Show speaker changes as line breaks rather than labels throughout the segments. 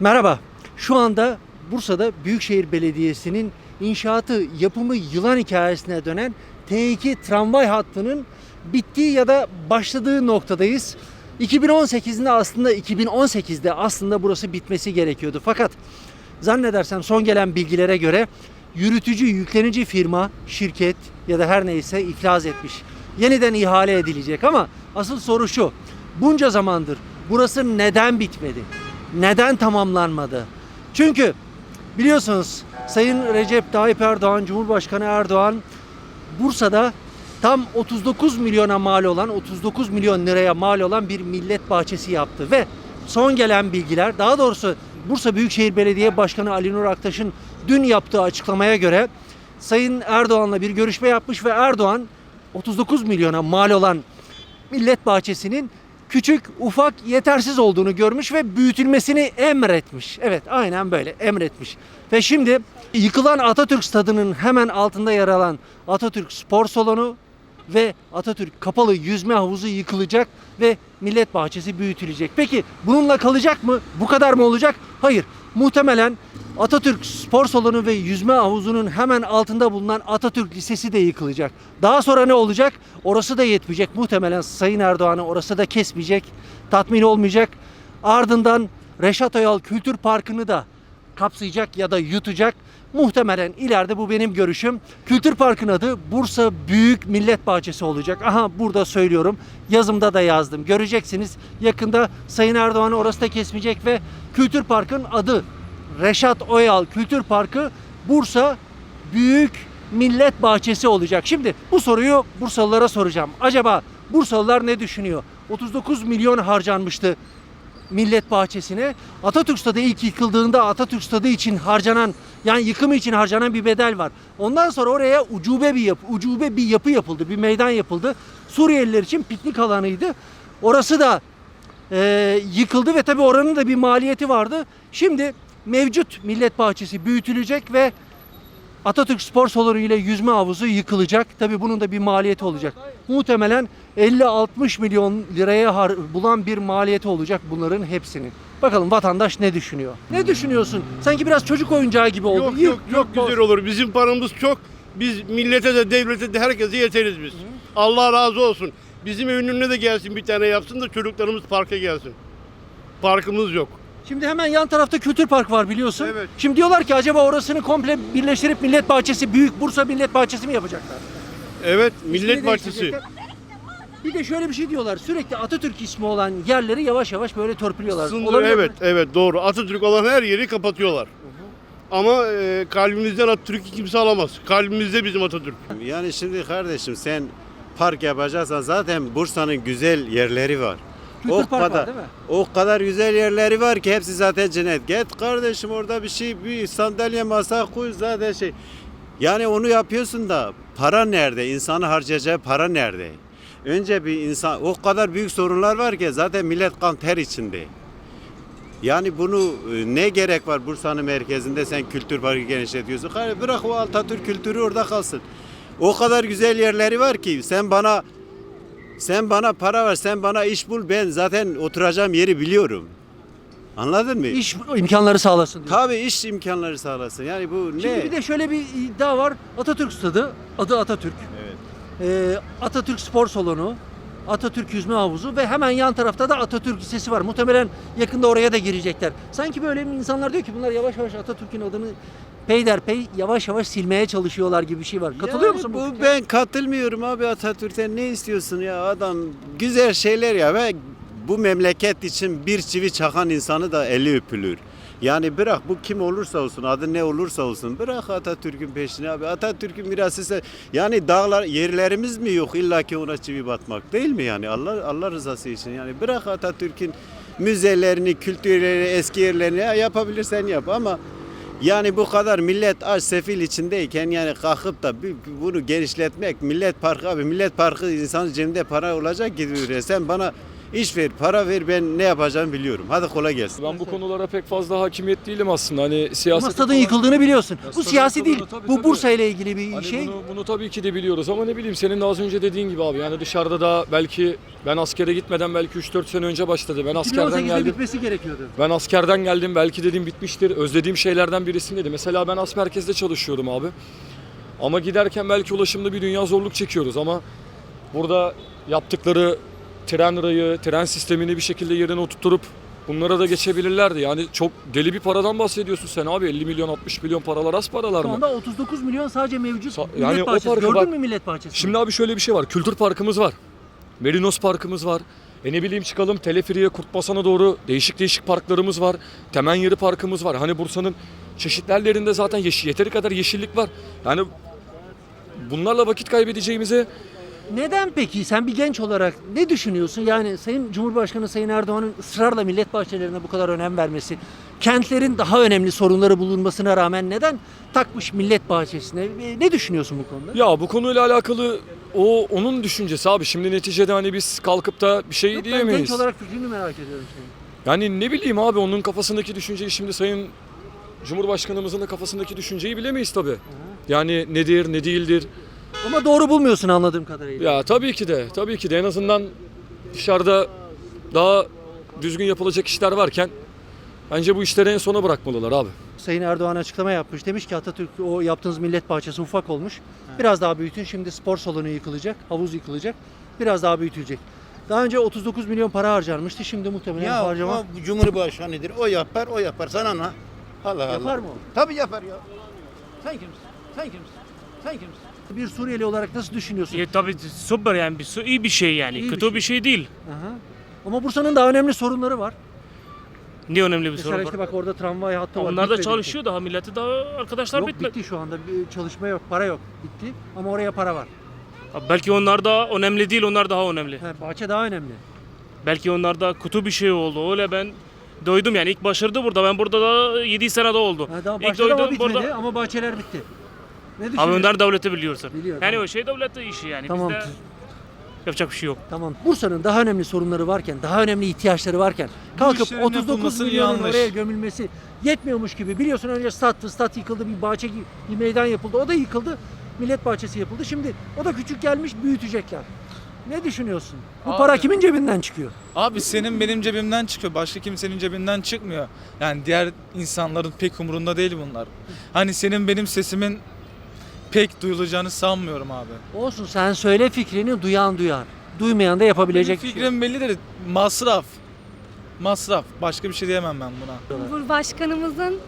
Merhaba. Şu anda Bursa'da Büyükşehir Belediyesi'nin inşaatı, yapımı yılan hikayesine dönen T2 tramvay hattının bittiği ya da başladığı noktadayız. 2018'de aslında 2018'de aslında burası bitmesi gerekiyordu. Fakat zannedersem son gelen bilgilere göre yürütücü, yüklenici firma, şirket ya da her neyse iflas etmiş. Yeniden ihale edilecek ama asıl soru şu. Bunca zamandır burası neden bitmedi? Neden tamamlanmadı? Çünkü biliyorsunuz Sayın Recep Tayyip Erdoğan, Cumhurbaşkanı Erdoğan Bursa'da tam 39 milyona mal olan 39 milyon liraya mal olan bir millet bahçesi yaptı ve son gelen bilgiler daha doğrusu Bursa Büyükşehir Belediye Başkanı Ali Nur Aktaş'ın dün yaptığı açıklamaya göre Sayın Erdoğan'la bir görüşme yapmış ve Erdoğan 39 milyona mal olan millet bahçesinin küçük, ufak, yetersiz olduğunu görmüş ve büyütülmesini emretmiş. Evet, aynen böyle emretmiş. Ve şimdi yıkılan Atatürk Stadı'nın hemen altında yer alan Atatürk Spor Salonu ve Atatürk Kapalı Yüzme Havuzu yıkılacak ve millet bahçesi büyütülecek. Peki bununla kalacak mı? Bu kadar mı olacak? Hayır. Muhtemelen Atatürk Spor Salonu ve yüzme havuzunun hemen altında bulunan Atatürk Lisesi de yıkılacak. Daha sonra ne olacak? Orası da yetmeyecek. Muhtemelen Sayın Erdoğan'ı orası da kesmeyecek. Tatmin olmayacak. Ardından Reşat Oyal Kültür Parkı'nı da kapsayacak ya da yutacak. Muhtemelen ileride bu benim görüşüm. Kültür Park'ın adı Bursa Büyük Millet Bahçesi olacak. Aha burada söylüyorum. Yazımda da yazdım. Göreceksiniz. Yakında Sayın Erdoğan'ı orası da kesmeyecek ve Kültür Park'ın adı Reşat Oyal Kültür Parkı Bursa Büyük Millet Bahçesi olacak. Şimdi bu soruyu Bursalılara soracağım. Acaba Bursalılar ne düşünüyor? 39 milyon harcanmıştı Millet Bahçesi'ne. Atatürk Stadı ilk yıkıldığında Atatürk Stadı için harcanan yani yıkımı için harcanan bir bedel var. Ondan sonra oraya ucube bir yapı, ucube bir yapı yapıldı, bir meydan yapıldı. Suriyeliler için piknik alanıydı. Orası da e, yıkıldı ve tabii oranın da bir maliyeti vardı. Şimdi mevcut Millet Bahçesi büyütülecek ve Atatürk Spor Salonu ile yüzme havuzu yıkılacak. Tabii bunun da bir maliyeti olacak. Muhtemelen 50-60 milyon liraya bulan bir maliyeti olacak bunların hepsinin. Bakalım vatandaş ne düşünüyor? Ne düşünüyorsun? Sanki biraz çocuk oyuncağı gibi oldu.
Yok
Yık,
yok
boz.
güzel olur. Bizim paramız çok. Biz millete de devlete de herkese yeteriz biz. Allah razı olsun. Bizim evin önüne de gelsin bir tane yapsın da çocuklarımız parka gelsin. Parkımız yok.
Şimdi hemen yan tarafta Kültür Park var biliyorsun.
Evet.
Şimdi diyorlar ki acaba orasını komple birleştirip Millet Bahçesi, Büyük Bursa Millet Bahçesi mi yapacaklar?
Evet millet bahçesi.
Bir de şöyle bir şey diyorlar. Sürekli Atatürk ismi olan yerleri yavaş yavaş böyle törpülüyorlar.
Sınır,
Olabilir mi?
evet evet doğru. Atatürk olan her yeri kapatıyorlar. Ama e, kalbimizden Atatürk'ü kimse alamaz. Kalbimizde bizim Atatürk.
Yani şimdi kardeşim sen park yapacaksan zaten Bursa'nın güzel yerleri var.
Kültür
o
park var,
kadar
değil mi?
o kadar güzel yerleri var ki hepsi zaten cennet. Git kardeşim orada bir şey bir sandalye masa koy zaten şey. Yani onu yapıyorsun da para nerede? İnsanı harcayacağı para nerede? Önce bir insan o kadar büyük sorunlar var ki zaten millet kan ter içinde. Yani bunu e, ne gerek var Bursa'nın merkezinde sen kültür parkı genişletiyorsun. Hayır, bırak o Atatürk kültürü orada kalsın. O kadar güzel yerleri var ki sen bana sen bana para ver, sen bana iş bul. Ben zaten oturacağım yeri biliyorum. Anladın mı?
İş imkanları sağlasın diyor.
Tabii iş imkanları sağlasın. Yani bu
Şimdi
ne?
bir de şöyle bir iddia var. Atatürk Stadı, adı Atatürk.
Evet.
Ee, Atatürk Spor Salonu, Atatürk Yüzme Havuzu ve hemen yan tarafta da Atatürk Lisesi var. Muhtemelen yakında oraya da girecekler. Sanki böyle insanlar diyor ki bunlar yavaş yavaş Atatürk'ün adını peyderpey yavaş yavaş silmeye çalışıyorlar gibi bir şey var. Katılıyor
Yani
musun bu?
bu
fikre?
ben katılmıyorum abi Atatürk'ten ne istiyorsun ya adam güzel şeyler ya ve bu memleket için bir çivi çakan insanı da eli öpülür. Yani bırak bu kim olursa olsun adı ne olursa olsun bırak Atatürk'ün peşine abi. Atatürk'ün mirası ise yani dağlar yerlerimiz mi yok illa ki ona çivi batmak? Değil mi yani? Allah Allah rızası için. Yani bırak Atatürk'ün müzelerini kültürlerini eski yerlerini ya yapabilirsen yap. Ama yani bu kadar millet aç sefil içindeyken yani kalkıp da bunu genişletmek millet parkı abi millet parkı insanın cebinde para olacak gibi. Sen bana İş ver, para ver ben ne yapacağımı biliyorum. Hadi kolay gelsin.
Ben bu konulara pek fazla hakimiyet değilim aslında. Hani
Ama
siyaset
stadın yıkıldığını biliyorsun.
Ya
Bu
stadın
siyasi değil.
tabii,
Bu
tabii.
Bursa ile ilgili bir
Hani
şey.
bunu, bunu tabii ki de biliyoruz ama ne bileyim senin de az önce dediğin gibi abi yani dışarıda da belki ben askere gitmeden belki 3-4 sene önce başladı. Ben askerden
2018'de
geldim.
bitmesi gerekiyordu.
Ben askerden geldim belki dedim bitmiştir. Özlediğim şeylerden birisiydi. Mesela ben as merkezde çalışıyorum abi. Ama giderken belki ulaşımda bir dünya zorluk çekiyoruz ama burada yaptıkları tren rayı, tren sistemini bir şekilde yerine oturtturup bunlara da geçebilirlerdi. Yani çok deli bir paradan bahsediyorsun sen abi. 50 milyon 60 milyon paralar az paralar
Şu
mı?
anda 39 milyon sadece mevcut
Sa-
millet
yani o parkı
Gördün
bak-
mü millet bahçesini?
Şimdi abi şöyle bir şey var. Kültür parkımız var. Merinos parkımız var. E ne bileyim çıkalım Teleferiye, Kurtbasan'a doğru değişik değişik parklarımız var. Temen yeri parkımız var. Hani Bursa'nın çeşitli yerlerinde zaten yeşil, yeteri kadar yeşillik var. Yani bunlarla vakit kaybedeceğimize
Neden peki? Sen bir genç olarak ne düşünüyorsun? Yani Sayın Cumhurbaşkanı Sayın Erdoğan'ın ısrarla millet bahçelerine bu kadar önem vermesi, kentlerin daha önemli sorunları bulunmasına rağmen neden takmış millet bahçesine? E, Ne düşünüyorsun bu konuda?
ya bu konuyla alakalı o onun düşüncesi abi. Şimdi neticede hani biz kalkıp da bir şey
Yok, ben
diyemeyiz.
genç olarak fikrini merak ediyorum senin.
Yani ne bileyim abi onun kafasındaki düşünceyi şimdi Sayın Cumhurbaşkanımızın da kafasındaki düşünceyi bilemeyiz tabi. Yani nedir ne değildir.
Ama doğru bulmuyorsun anladığım kadarıyla.
Ya tabii ki de tabii ki de en azından dışarıda daha düzgün yapılacak işler varken bence bu işleri en sona bırakmalılar abi.
Sayın Erdoğan açıklama yapmış. Demiş ki Atatürk o yaptığınız millet bahçesi ufak olmuş. Biraz daha büyütün. Şimdi spor salonu yıkılacak, havuz yıkılacak. Biraz daha büyütülecek. Daha önce 39 milyon para harcanmıştı. Şimdi muhtemelen
Ya
harcama
o Cumhurbaşkanıdır. O yapar, o yapar. Sana ne? Allah Allah.
yapar mı? o?
Tabii yapar ya.
Sen kimsin? Sen kimsin? Sen kimsin? Bir Suriyeli olarak nasıl düşünüyorsun?
Ya, tabii süper yani bir su- iyi bir şey yani.
İyi bir
Kötü
şey.
bir şey değil.
Aha. Ama Bursa'nın daha önemli sorunları var.
Ne önemli bir
Mesela
sorun
işte
var.
bak orada tramvay hattı var.
Onlar da
bitmedi.
çalışıyor daha milleti daha arkadaşlar
Yok
bitmedi.
bitti şu anda. Bir çalışma yok, para yok. Bitti. Ama oraya para var.
Ha, Belki onlar da önemli değil, onlar daha önemli.
Ha, bahçe daha önemli.
Belki onlar da kötü bir şey oldu. Öyle ben doydum yani ilk başardı burada. Ben burada da 7 sene de oldu.
Ha, daha
ilk
başladı ama
doydum
bitmedi
burada.
ama bahçeler bitti. Ne
Ama
düşünüyorsun?
onlar devleti biliyorsun.
Biliyor,
yani
tamam.
o şey devletin işi yani.
Tamam.
Bizde yapacak bir şey yok.
Tamam. Bursa'nın daha önemli sorunları varken, daha önemli ihtiyaçları varken kalkıp
işlerin
39
yapılması
milyonun
yanlış.
oraya gömülmesi yetmiyormuş gibi. Biliyorsun önce stattı, stat yıkıldı, bir bahçe, bir meydan yapıldı. O da yıkıldı. Millet bahçesi yapıldı. Şimdi o da küçük gelmiş, büyütecekler. Ne düşünüyorsun? Bu
Abi-
para kimin cebinden çıkıyor?
Abi senin benim cebimden çıkıyor. Başka kimsenin cebinden çıkmıyor. Yani diğer insanların pek umurunda değil bunlar. Hani senin benim sesimin pek duyulacağını sanmıyorum abi.
Olsun sen söyle fikrini duyan duyar. Duymayan da yapabilecek
Benim
şey
fikrim bellidir. Masraf. Masraf. Başka bir şey diyemem ben buna.
Cumhurbaşkanımızın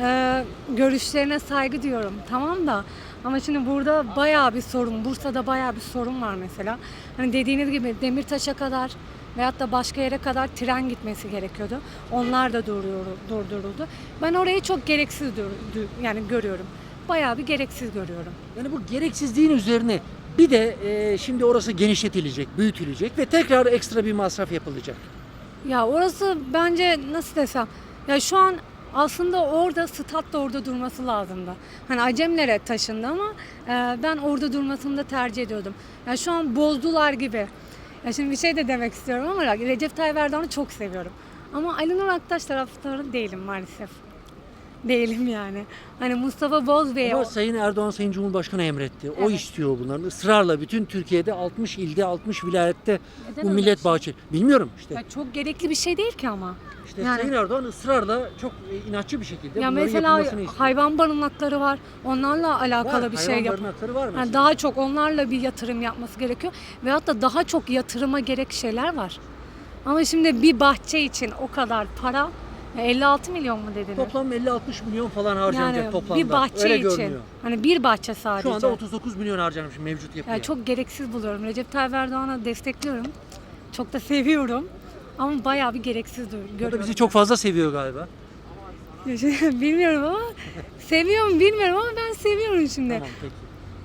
e, görüşlerine saygı diyorum tamam da ama şimdi burada bayağı bir sorun, Bursa'da bayağı bir sorun var mesela. Hani dediğiniz gibi Demirtaş'a kadar veyahut da başka yere kadar tren gitmesi gerekiyordu. Onlar da durduruldu. Ben orayı çok gereksiz dur- du- yani görüyorum. Bayağı bir gereksiz görüyorum.
Yani bu gereksizliğin üzerine bir de e, şimdi orası genişletilecek, büyütülecek ve tekrar ekstra bir masraf yapılacak.
Ya orası bence nasıl desem ya şu an aslında orada stat da orada durması lazımdı. Hani Acemlere taşındı ama e, ben orada durmasını da tercih ediyordum. Ya şu an bozdular gibi. Ya şimdi bir şey de demek istiyorum ama Recep Tayyip Erdoğan'ı çok seviyorum. Ama Ali Nur Aktaş taraftarı değilim maalesef. Değilim yani. Hani Mustafa Bozbey'e
Ama Sayın Erdoğan Sayın Cumhurbaşkanı emretti. O
Evet.
istiyor bunları. Israrla bütün Türkiye'de 60 ilde 60 vilayette
Neden
bu
öyle
millet
şey?
bahçe. Bilmiyorum işte.
ya çok gerekli bir şey değil ki ama.
İşte
yani-
Sayın Erdoğan ısrarla çok e, inatçı bir şekilde
Ya
bunların
mesela
yapılmasını istiyor.
hayvan barınakları var. Onlarla alakalı
Var,
bir şey
hayvan
yap.
barınakları var mesela.
Yani daha çok onlarla bir yatırım yapması gerekiyor. Veyahut da daha çok yatırıma gerek şeyler var. Ama şimdi bir bahçe için o kadar para 56 milyon mu dediniz?
Toplam 50-60 milyon falan harcanacak
yani
toplamda.
bir bahçe
Öyle
için.
görünüyor.
Hani bir bahçe sadece.
Şu anda 39 milyon harcanmış mevcut yapıya.
yani çok gereksiz buluyorum. Recep Tayyip Erdoğan'ı destekliyorum. Çok da seviyorum. Ama bayağı bir gereksiz dur-
O da
görüyorum.
bizi çok fazla seviyor galiba.
bilmiyorum ama seviyorum bilmiyorum ama ben seviyorum şimdi.
Tamam peki.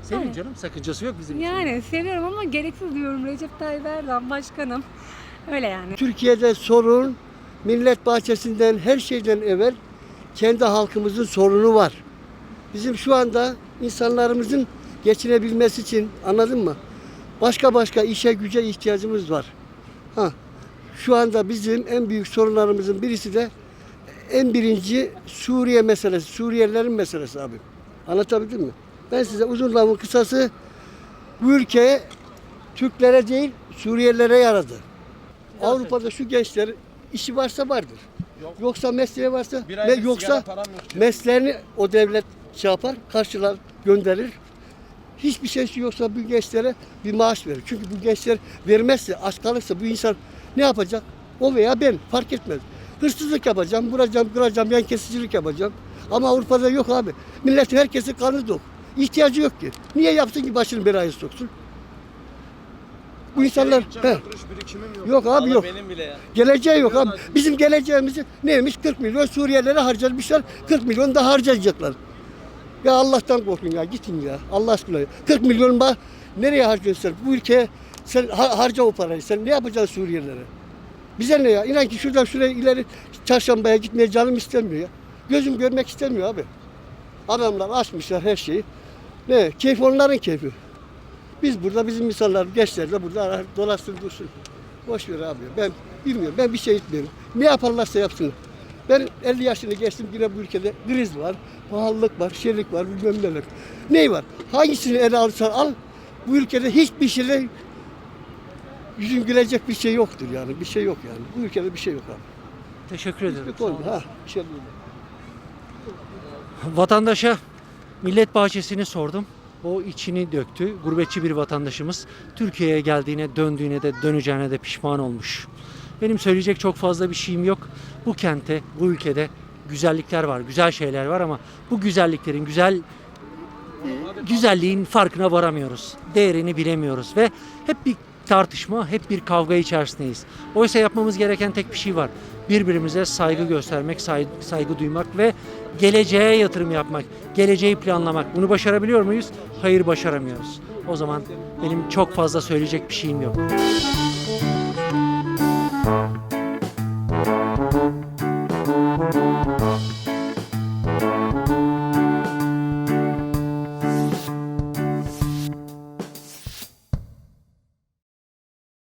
Sevin
Tamam.
canım sakıncası yok bizim için.
Yani seviyorum ama gereksiz diyorum Recep Tayyip Erdoğan başkanım. Öyle yani.
Türkiye'de sorun millet bahçesinden her şeyden evvel kendi halkımızın sorunu var. Bizim şu anda insanlarımızın geçinebilmesi için anladın mı? Başka başka işe güce ihtiyacımız var. Ha. Şu anda bizim en büyük sorunlarımızın birisi de en birinci Suriye meselesi, Suriyelilerin meselesi abi. Anlatabildim mi? Ben size uzun lafın kısası bu ülkeye Türklere değil Suriyelilere yaradı. Avrupa'da şu gençler işi varsa vardır. Yoksa mesleği varsa ve yoksa mesleğini o devlet şey yapar, karşılar, gönderir. Hiçbir şeysi yoksa bu gençlere bir maaş verir. Çünkü bu gençler vermezse, aç kalırsa bu insan ne yapacak? O veya ben fark etmez. Hırsızlık yapacağım, vuracağım, kıracağım, yan kesicilik yapacağım. Ama Avrupa'da yok abi. Milletin herkesin karnı dok. İhtiyacı yok ki. Niye yapsın ki başını belaya soksun? Bu insanlar he, yok abi yok. Geleceği yok abi. Bizim geleceğimizi neymiş 40 milyon Suriyelilere harcamışlar. 40 milyon da harcayacaklar. Ya Allah'tan korkun ya gidin ya. Allah aşkına. 40 milyon bak nereye harcıyorsun? Bu ülkeye sen ha- harca o parayı. Sen ne yapacaksın Suriyelilere? Bize ne ya? İnan ki şuradan şuraya ileri çarşambaya gitmeye canım istemiyor ya. Gözüm görmek istemiyor abi. Adamlar açmışlar her şeyi. Ne? Keyif onların keyfi. Biz burada bizim insanlar, gençler de burada dolaşsın dursun. Boş ver abi. Ben bilmiyorum. Ben bir şey etmiyorum. Ne yaparlarsa yapsın. Ben 50 yaşını geçtim yine bu ülkede kriz var, pahalılık var, şeylik var, bilmem neler. Ney var? Hangisini ele alırsan al, bu ülkede hiçbir şeyle yüzün gülecek bir şey yoktur yani. Bir şey yok yani. Bu ülkede bir şey yok abi.
Teşekkür ederim.
Bir konu. Ha, bir şey değil.
Vatandaşa millet bahçesini sordum. O içini döktü. Gurbetçi bir vatandaşımız Türkiye'ye geldiğine, döndüğüne de döneceğine de pişman olmuş. Benim söyleyecek çok fazla bir şeyim yok. Bu kente, bu ülkede güzellikler var, güzel şeyler var ama bu güzelliklerin güzel güzelliğin farkına varamıyoruz. Değerini bilemiyoruz ve hep bir tartışma, hep bir kavga içerisindeyiz. Oysa yapmamız gereken tek bir şey var. Birbirimize saygı göstermek, saygı, saygı duymak ve geleceğe yatırım yapmak, geleceği planlamak. Bunu başarabiliyor muyuz? Hayır başaramıyoruz. O zaman benim çok fazla söyleyecek bir şeyim yok.